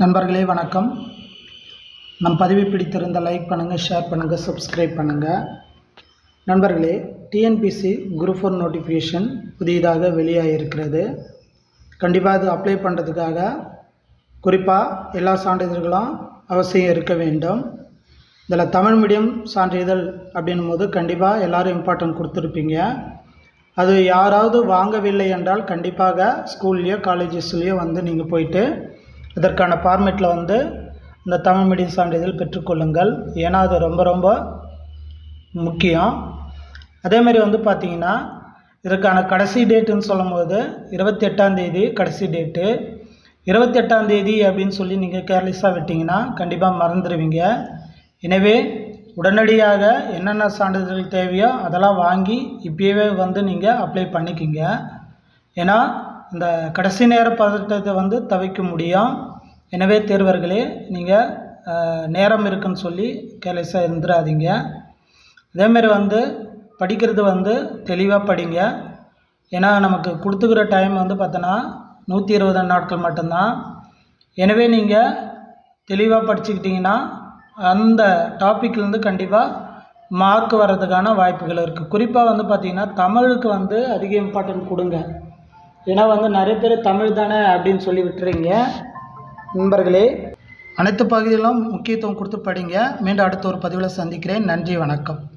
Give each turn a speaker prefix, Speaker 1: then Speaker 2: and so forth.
Speaker 1: நண்பர்களே வணக்கம். நம் பதிவை பிடித்திருந்த லைக் பண்ணுங்கள் ஷேர் பண்ணுங்கள் சப்ஸ்கிரைப் பண்ணுங்கள் நண்பர்களே டிஎன்பிசி குரூப் ஃபோர் நோட்டிஃபிகேஷன் புதியதாக வெளியாகிருக்கிறது கண்டிப்பாக அது அப்ளை பண்ணுறதுக்காக குறிப்பாக எல்லா சான்றிதழ்களும் அவசியம் இருக்க வேண்டும். இதில் தமிழ் மீடியம் சான்றிதழ் அப்படின்னும் போது கண்டிப்பாக எல்லோரும் இம்பார்ட்டன்ட் கொடுத்துருப்பீங்க. அது யாராவது வாங்கவில்லை என்றால் கண்டிப்பாக ஸ்கூல்லையோ காலேஜஸ்லேயோ வந்து நீங்கள் போயிட்டு இதற்கான ஃபார்மேட்டில் வந்து இந்த தமிழ் மீடியம் சான்றிதழ் பெற்றுக்கொள்ளுங்கள். ஏன்னா அது ரொம்ப ரொம்ப முக்கியம். அதேமாரி வந்து பார்த்தீங்கன்னா இதற்கான கடைசி டேட்டுன்னு சொல்லும்போது இருபத்தி எட்டாந்தேதி கடைசி டேட்டு. இருபத்தி எட்டாந்தேதி அப்படின்னு சொல்லி நீங்கள் கேர்லெஸ்ஸாக விட்டிங்கன்னா கண்டிப்பாக மறந்துடுவீங்க எனவே உடனடியாக என்னென்ன சான்றிதழ் தேவையோ அதெல்லாம் வாங்கி இப்போயே வந்து நீங்கள் அப்ளை பண்ணிக்கிங்க. ஏன்னா இந்த கடைசி நேர பதட்டத்தை வந்து தவிர்க்க முடியும் எனவே தேர்வர்களே நீங்கள் நேரம் இருக்குன்னு சொல்லி கேர்லெஸ்ஸாக இருந்துடாதீங்க அதேமாரி வந்து படிக்கிறது வந்து தெளிவாக படிங்க. ஏன்னா நமக்கு கொடுத்துக்கிற டைம் வந்து பார்த்தோன்னா நூற்றி இருபது நாட்கள் மட்டும்தான். எனவே நீங்கள் தெளிவாக படிச்சுக்கிட்டிங்கன்னா அந்த டாப்பிக்லேருந்து கண்டிப்பாக மார்க் வர்றதுக்கான வாய்ப்புகள் இருக்குது குறிப்பாக வந்து பார்த்திங்கன்னா தமிழுக்கு வந்து அதிக இம்பார்ட்டன்ட் கொடுங்க. ஏன்னா வந்து நிறைய பேர் தமிழ் தானே அப்படின்னு சொல்லி விட்டுறீங்க. நண்பர்களே அனைத்து பகுதியிலும் முக்கியத்துவம் கொடுத்து படிங்க. மீண்டும் அடுத்த ஒரு பதிவில் சந்திக்கிறேன். நன்றி வணக்கம்.